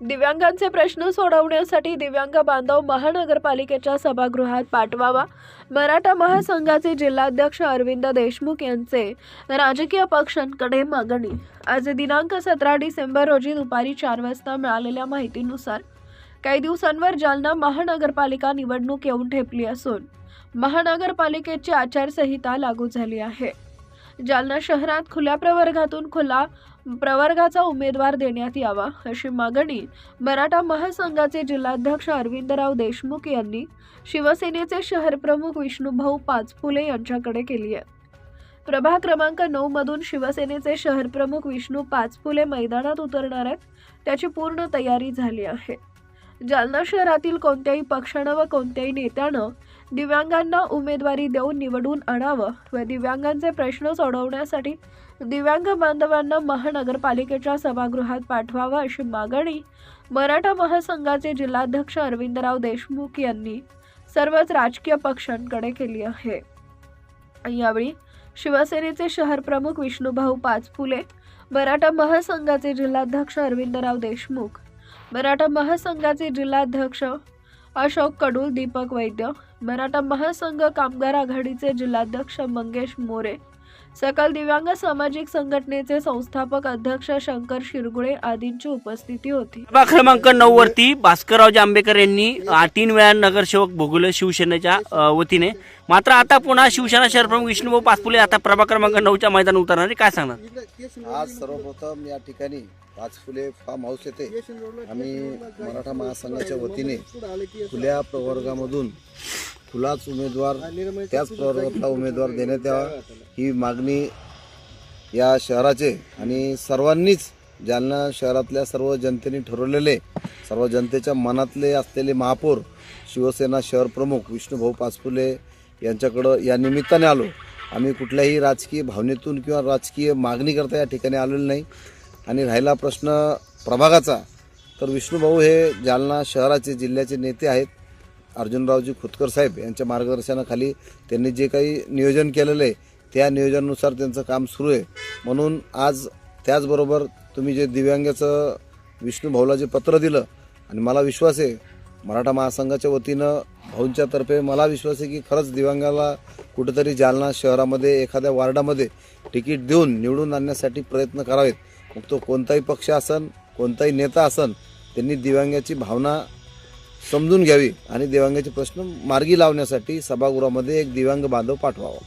दिव्यांगांचे प्रश्न सोडवण्यासाठी दिव्यांग बांधव महानगरपालिकेच्या सभागृहात पाठवावा. मराठा महासंघाचे जिल्हाध्यक्ष अरविंद देशमुख यांचे राजकीय पक्षांकडे मागणी. आज दिनांक सतरा डिसेंबर रोजी दुपारी चार वाजता मिळालेल्या माहितीनुसार काही दिवसांवर जालना महानगरपालिका निवडणूक येऊन ठेपली असून महानगरपालिकेची आचारसंहिता लागू झाली आहे. जालना शहरात खुल्या प्रवर्गातून खुला प्रवर्गाचा उमेदवार देण्यात यावा अशी मागणी मराठा महासंघाचे जिल्हाध्यक्ष अरविंदराव देशमुख यांनी शिवसेनेचे शहरप्रमुख विष्णुभाऊ पाचफुले यांच्याकडे केली आहे. प्रभाग क्रमांक नऊ मधून शिवसेनेचे शहरप्रमुख विष्णू पाचफुले मैदानात उतरणार आहेत त्याची पूर्ण तयारी झाली आहे. जालना शहरातील कोणत्याही पक्षानं व कोणत्याही नेत्यानं दिव्यांगांना उमेदवारी देऊन निवडून आणावं व दिव्यांगांचे प्रश्न सोडवण्यासाठी दिव्यांग बांधवांना महानगरपालिकेच्या सभागृहात पाठवावं अशी मागणी मराठा महासंघाचे जिल्हाध्यक्ष अरविंदराव देशमुख यांनी सर्वच राजकीय पक्षांकडे केली आहे. यावेळी शिवसेनेचे शहर प्रमुख विष्णुभाऊ पाचपुले मराठा महासंघाचे जिल्हाध्यक्ष अरविंदराव देशमुख मराठा महासंघाचे जिल्हाध्यक्ष अशोक कडूल दीपक वैद्य मराठा महासंघ कामगार आघाडीचे जिल्हाध्यक्ष मंगेश मोरे सकल दिव्यांग सामाजिक संघटनेचे संस्थापक अध्यक्ष शंकर शिरगुळे आदींची उपस्थिती होती प्रभाग क्रमांक नऊ वरती भास्कररावजी आंबेकर यांनी अ, तीन वेळा नगरसेवक भोगवले शिवसेनेच्या अ, वतीने मात्र आता पुन्हा शिवसेना शहरप्रमुख विष्णुभाऊ पाचपुले आता प्रभाग क्रमांक नऊच्या मैदान उतरणार आहे. काय सांगणार आज सर्वप्रथम या ठिकाणी पाच फुले फार्म हाऊस येथे आम्ही मराठा महासंघाच्या वतीने खुल्या प्रवर्गामधून खुलाच उमेदवार त्याच प्रवर्गातला उमेदवार देण्यात यावा ही मागणी या शहराचे आणि सर्वांनीच जालना शहरातल्या सर्व जनतेने ठरवलेले सर्व जनतेच्या मनातले असलेले महापौर शिवसेना शहर प्रमुख विष्णुभाऊ पाचपुले यांच्याकडं या निमित्ताने आलो. आम्ही कुठल्याही राजकीय भावनेतून किंवा राजकीय मागणी करता या ठिकाणी आलेलो नाही. आणि राहिला प्रश्न प्रभागाचा तर विष्णुभाऊ हे जालना शहराचे जिल्ह्याचे नेते आहेत. अर्जुनरावजी खुतकर साहेब यांच्या मार्गदर्शनाखाली त्यांनी जे काही नियोजन केलेलं आहे त्या नियोजनानुसार त्यांचं काम सुरू आहे. म्हणून आज त्याचबरोबर तुम्ही जे दिव्यांगाचं विष्णुभाऊला जे पत्र दिलं आणि मला विश्वास आहे मराठा महासंघाच्या वतीनं भाऊंच्यातर्फे मला विश्वास आहे की खरंच दिव्यांगाला कुठेतरी जालना शहरामध्ये एखाद्या वार्डामध्ये तिकीट देऊन निवडून आणण्यासाठी प्रयत्न करावेत. मग तो कोणताही पक्ष असन कोणताही नेता असन त्यांनी दिव्यांगाची भावना समजून घ्यावी आणि दिव्यांगाचे प्रश्न मार्गी लावण्यासाठी सभागृहामध्ये एक दिव्यांग बांधव पाठवावा.